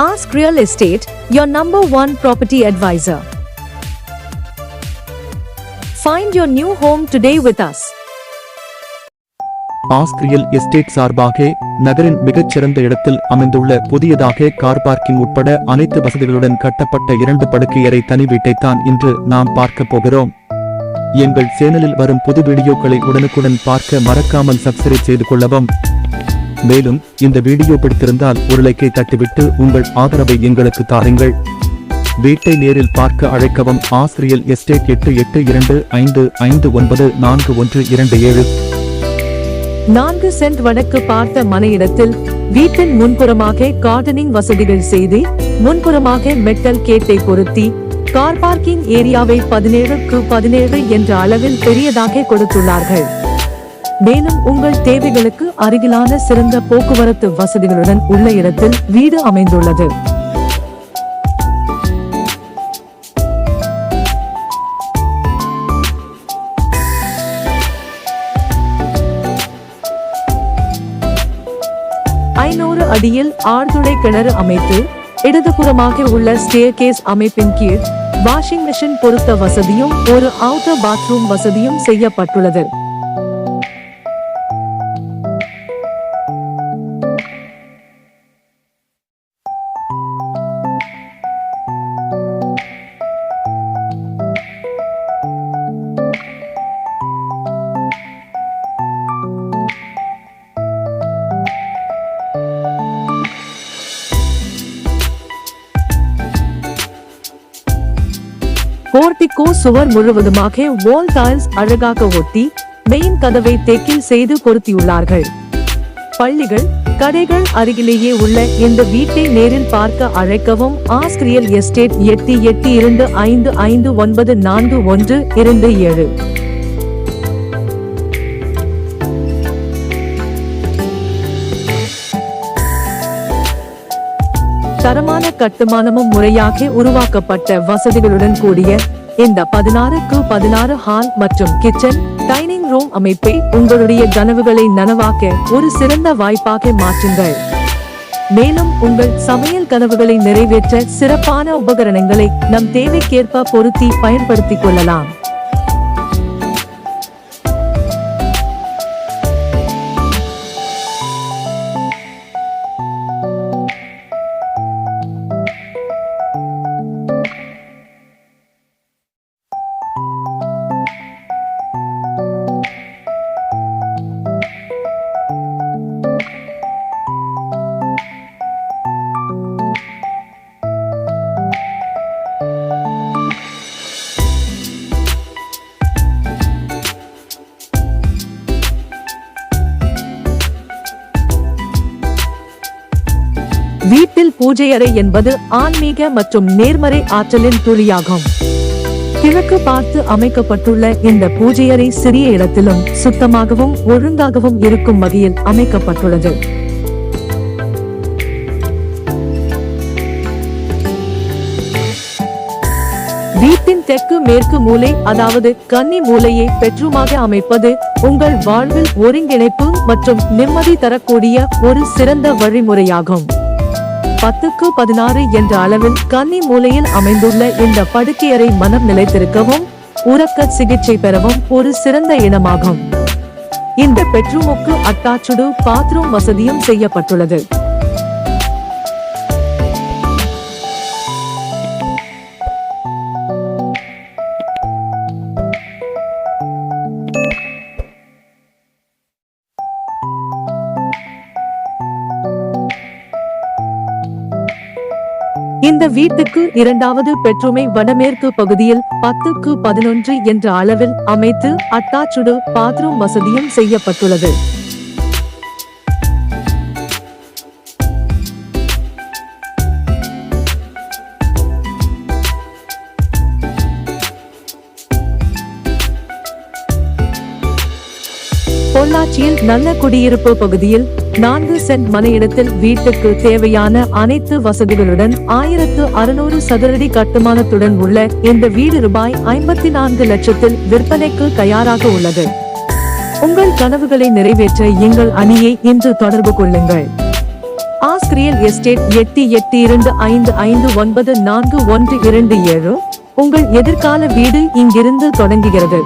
Ask Real Estate, your number one property advisor. Find your new home today with us. Ask real estate சார்பாக நகரின் மிகச்சிறந்த இடத்தில் அமைந்துள்ள புதியதாக கார் பார்க்கிங் உட்பட அனைத்து வசதிகளுடன் கட்டப்பட்ட இரண்டு படுக்கையறை தனி வீட்டைத்தான் இன்று நாம் பார்க்க போகிறோம் எங்கள் சேனலில் வரும் புது வீடியோக்களை உடனுக்குடன் பார்க்க மறக்காமல் சப்ஸ்கிரைப் செய்து கொள்ளவும் மேலும் இந்த வீடியோ பிடித்திருந்தால் ஒரு லைக்கை தட்டிவிட்டு உங்கள் ஆதரவை எங்களுக்கு தாருங்கள். வீட்டை நேரில் பார்க்க அழைக்கவும் ஆசிரியல் எஸ்டேட் எட்டு எட்டு இரண்டு ஐந்து ஐந்து ஒன்பது நான்கு ஒன்று இரண்டு ஏழு. நான்கு சென்ட் வடக்கு பார்த்த மனையிடத்தில் வீட்டின் முன்புறமாக கார்டனிங் வசதிகள் செய்து முன்புறமாக மெட்டல் கேட்டை பொருத்தி கார் பார்க்கிங் ஏரியாவை பதினேழுக்கு பதினேழு என்ற அளவில் பெரியதாக கொடுத்துள்ளார்கள். மேலும் உங்கள் தேவைகளுக்கு அருகிலான சிறந்த போக்குவரத்து வசதிகளுடன் உள்ள இடத்தில் வீடு அமைந்துள்ளது. ஐநூறு அடியில் ஆழ்துளை கிணறு அமைத்து இடதுபுறமாக உள்ள ஸ்டேர்கேஸ் அமைப்பின் கீழ் வாஷிங் மிஷின் பொருத்த வசதியும் ஒரு அவுட்டர் பாத்ரூம் வசதியும் செய்யப்பட்டுள்ளது. போர்டிகோ சுவர் முழுவதுமாக வால் டைல்ஸ் அழகாக ஒட்டி மெயின் கதவை தேக்கில் செய்து பொருத்தியுள்ளார்கள். பள்ளிகள் கடைகள் அருகிலேயே உள்ள இந்த வீட்டை நேரில் பார்க்க அழைக்கவும் ஆஸ்கிரியல் எஸ்டேட் எட்டு எட்டு இரண்டு ஐந்து ஐந்து ஒன்பது நான்கு ஒன்று இரண்டு ஏழு. தரமான கட்டுமானமும் முறையாக உருவாக்கப்பட்ட வசதிகளுடன் கூடிய இந்த பதினாறுக்கு பதினாறு ஹால் மற்றும் கிச்சன் டைனிங் ரூம் அமைப்பை உங்களுடைய கனவுகளை நனவாக்க ஒரு சிறந்த வாய்ப்பாக மாற்றுங்கள். மேலும் உங்கள் சமையல் கனவுகளை நிறைவேற்ற சிறப்பான உபகரணங்களை நம் தேவைக்கேற்ப பொருத்தி பயன்படுத்திக் கொள்ளலாம். வீட்டில் பூஜை அறை என்பது ஆன்மீக மற்றும் நேர்மறை ஆற்றலின் துளியாகும். கிழக்கு பார்த்து அமைக்கப்பட்டுள்ள இந்த பூஜை அறை சிறிய இடத்திலும் சுத்தமாகவும் ஒழுங்காகவும் இருக்கும் வகையில் அமைக்கப்பட்டுள்ளது. வீட்டின் தெற்கு மேற்கு மூலை அதாவது கன்னி மூலையை பெற்றுமாக அமைப்பது உங்கள் வாழ்வில் ஒருங்கிணைப்பு மற்றும் நிம்மதி தரக்கூடிய ஒரு சிறந்த வழிமுறையாகும். பத்துக்கு பதினாறு என்ற அளவில் கன்னி மூலையில் அமைந்துள்ள இந்த படுக்கையறை மனம் நிலைத்திருக்கவும் உறக்க சிகிச்சை பெறவும் ஒரு சிறந்த இடமாகும் இந்த பெட்ரூமுக்கு அட்டாச்சுடு பாத்ரூம் வசதியும் செய்யப்பட்டுள்ளது. இந்த வீட்டுக்கு இரண்டாவது பெட்ரூமை வடமேற்கு பகுதியில் பத்துக்கு பதினொன்று என்ற அளவில் அமைத்து அட்டாச்சுடு பாத்ரூம் வசதியும் செய்யப்பட்டுள்ளது. பொள்ளாச்சியில் நல்ல குடியிருப்பு பகுதியில் நான்கு சென்ட் மனையிடத்தில் வீட்டுக்கு தேவையான அனைத்து வசதிகளுடன் ஆயிரத்து அறுநூறு சதுரடி கட்டுமானத்துடன் உள்ள இந்த வீடு ரூபாய் ஐம்பத்தி நான்கு லட்சத்தில் விற்பனைக்கு தயாராக உள்ளது. உங்கள் கனவுகளை நிறைவேற்ற எங்கள் அணியை இன்று தொடர்பு கொள்ளுங்கள். ஆஸ்கிரியல் எஸ்டேட் எட்டு எட்டு இரண்டு ஐந்து ஐந்து ஒன்பது நான்கு ஒன்று இரண்டு ஏழு உங்கள் எதிர்கால வீடு இங்கிருந்து தொடங்குகிறது.